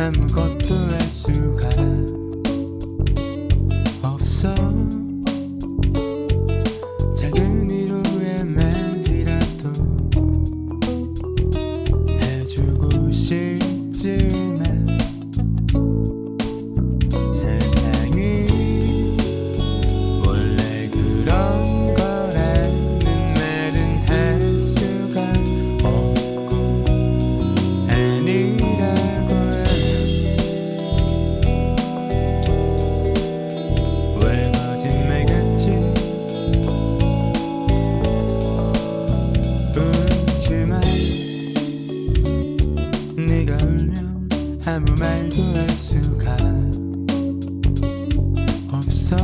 아무것도 할 수가 없어. 작은 위로의 말이라도 해주고 싶지 널 구할 수가 없어.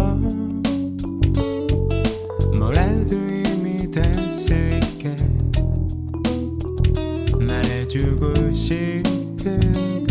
뭐라도 힘이 될수 있게 말해주고 싶어